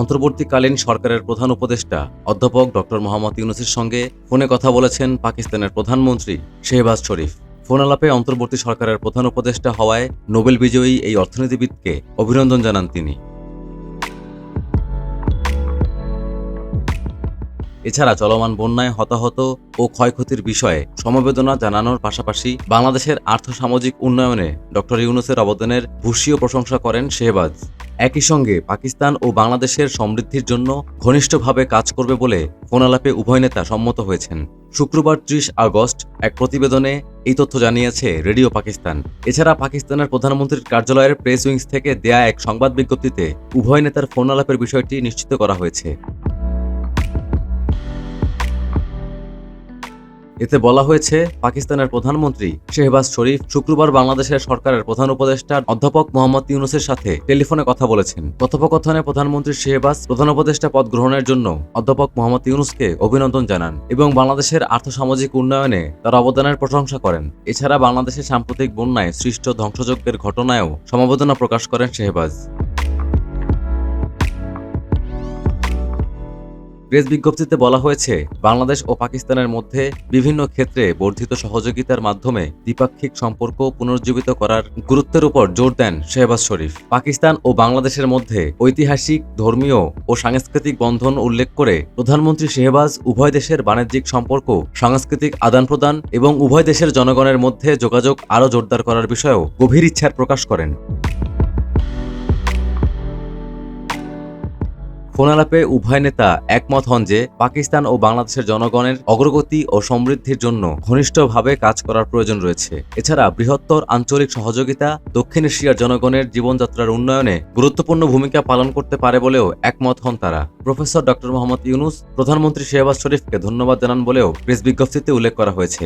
অন্তর্বর্তীকালীন সরকারের প্রধান উপদেষ্টা অধ্যাপক ডক্টর মোহাম্মদ ইউনুসের সঙ্গে ফোনে কথা বলেছেন পাকিস্তানের প্রধানমন্ত্রী শেহবাজ শরীফ। ফোন আলাপে অন্তর্বর্তী সরকারের প্রধান উপদেষ্টা হওয়ায় নোবেল বিজয়ী এই অর্থনীতিবিদকে অভিনন্দন জানান তিনি। এছাড়া চলমান বন্যায় হতাহত ও ক্ষয়ক্ষতির বিষয়ে সমবেদনা জানানোর পাশাপাশি বাংলাদেশের আর্থসামাজিক উন্নয়নে ডক্টর ইউনুসের অবদানের ভূষীয় প্রশংসা করেন শেহবাজ। একই সঙ্গে পাকিস্তান ও বাংলাদেশের সমৃদ্ধির জন্য ঘনিষ্ঠভাবে কাজ করবে বলে ফোনালাপে উভয় নেতা সম্মত হয়েছেন। শুক্রবার ত্রিশ আগস্ট এক প্রতিবেদনে এই তথ্য জানিয়েছে রেডিও পাকিস্তান। এছাড়া পাকিস্তানের প্রধানমন্ত্রীর কার্যালয়ের প্রেস উইংস থেকে দেয়া এক সংবাদ বিজ্ঞপ্তিতে উভয় নেতার ফোন আলাপের বিষয়টি নিশ্চিত করা হয়েছে। এতে বলা হয়েছে, পাকিস্তানের প্রধানমন্ত্রী শেহবাজ শরীফ শুক্রবার বাংলাদেশের সরকারের প্রধান উপদেষ্টা অধ্যাপক মোহাম্মদ ইউনুসের সাথে টেলিফোনে কথা বলেছেন। কথোপকথনে প্রধানমন্ত্রী শেহবাজ প্রধান উপদেষ্টা পদ গ্রহণের জন্য অধ্যাপক মোহাম্মদ ইউনুসকে অভিনন্দন জানান এবং বাংলাদেশের আর্থসামাজিক উন্নয়নে তার অবদানের প্রশংসা করেন। এছাড়া বাংলাদেশের সাম্প্রতিক বন্যায় সৃষ্ট ধ্বংসযজ্ঞের ঘটনায়ও সমবেদনা প্রকাশ করেন শেহবাজ। প্রেস বিজ্ঞপ্তিতে বলা হয়েছে, বাংলাদেশ ও পাকিস্তানের মধ্যে বিভিন্ন ক্ষেত্রে বর্ধিত সহযোগিতার মাধ্যমে দ্বিপাক্ষিক সম্পর্ক পুনর্জীবিত করার গুরুত্বের উপর জোর দেন শেহবাজ শরীফ। পাকিস্তান ও বাংলাদেশের মধ্যে ঐতিহাসিক, ধর্মীয় ও সাংস্কৃতিক বন্ধন উল্লেখ করে প্রধানমন্ত্রী শেহবাজ উভয় দেশের বাণিজ্যিক সম্পর্ক, সাংস্কৃতিক আদান প্রদান এবং উভয় দেশের জনগণের মধ্যে যোগাযোগ আরও জোরদার করার বিষয়েও গভীর ইচ্ছার প্রকাশ করেন। ফোনালাপে উভয় নেতা একমত হন যে পাকিস্তান ও বাংলাদেশের জনগণের অগ্রগতি ও সমৃদ্ধির জন্য ঘনিষ্ঠভাবে কাজ করার প্রয়োজন রয়েছে। এছাড়া বৃহত্তর আঞ্চলিক সহযোগিতা দক্ষিণ এশিয়ার জনগণের জীবনযাত্রার উন্নয়নে গুরুত্বপূর্ণ ভূমিকা পালন করতে পারে বলেও একমত হন তারা। প্রফেসর ডক্টর মোহাম্মদ ইউনুস, প্রধানমন্ত্রী শেহবাজ শরীফকে ধন্যবাদ জানান বলেও প্রেস বিজ্ঞপ্তিতে উল্লেখ করা হয়েছে।